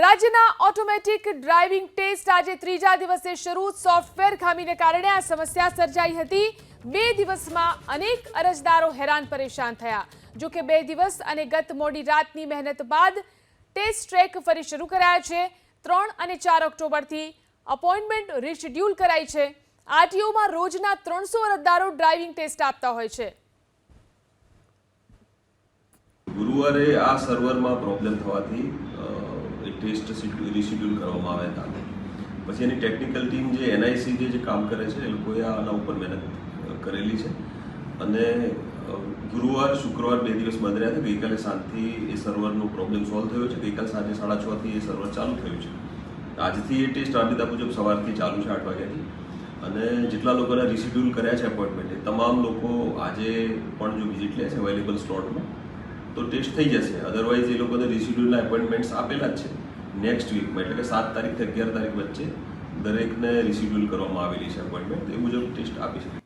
રાજ્યના automatic driving test આજે ત્રીજા દિવસે શરૂ. સોફ્ટવેર ખામીને કારણે આ સમસ્યા સર્જાઈ હતી. બે દિવસમાં અનેક અરજદારો હેરાન પરેશાન થયા. જો કે બે દિવસ અને ગત મોડી રાતની મહેનત બાદ ટેસ્ટ ટ્રેક ફરી શરૂ કરાયા છે. ત્રણ અને ચાર ઓક્ટોબરથી અપોઇન્ટમેન્ટ રિશેડ્યુલ કરાઈ છે. આરટીઓમાં રોજના ત્રણસો અરજદારો ડ્રાઇવિંગ ટેસ્ટ આપતા હોય છે. ગુરુવારે આ સર્વરમાં પ્રોબ્લેમ થવાથી ટેસ્ટ રિસિડ્યુલ કરવામાં આવ્યા હતા પછી એની ટેકનિકલ ટીમ જે એનઆઈસી જે કામ કરે છે, એ લોકોએ આના ઉપર મહેનત કરેલી છે. અને ગુરુવાર, શુક્રવાર બે દિવસ બંધ રહ્યા હતા ગઈકાલે સાંજથી એ સર્વરનો પ્રોબ્લેમ સોલ્વ થયો છે. ગઈકાલે સાંજે સાડા છથી એ સર્વર ચાલુ થયું છે. આજથી એ ટેસ્ટ આપીતા મુજબ સવારથી ચાલુ છે, આઠ વાગ્યાથી. અને જેટલા લોકોને રિસિડ્યુલ કર્યા છે એપોઇન્ટમેન્ટ એ, તમામ લોકો આજે પણ જો વિઝિટ લે છે અવેલેબલ સ્લોટમાં તો ટેસ્ટ થઈ જશે. અધરવાઇઝ એ લોકોને રિશિડ્યુલના એપોઇન્ટમેન્ટ્સ આપેલા જ છે. નેક્સ્ટ વીકમાં એટલે કે સાત તારીખથી અગિયાર તારીખ વચ્ચે દરેકને રિશિડ્યુલ કરવામાં આવેલી છે એપોઇન્ટમેન્ટ એ મુજબ ટેસ્ટ આપી શકે.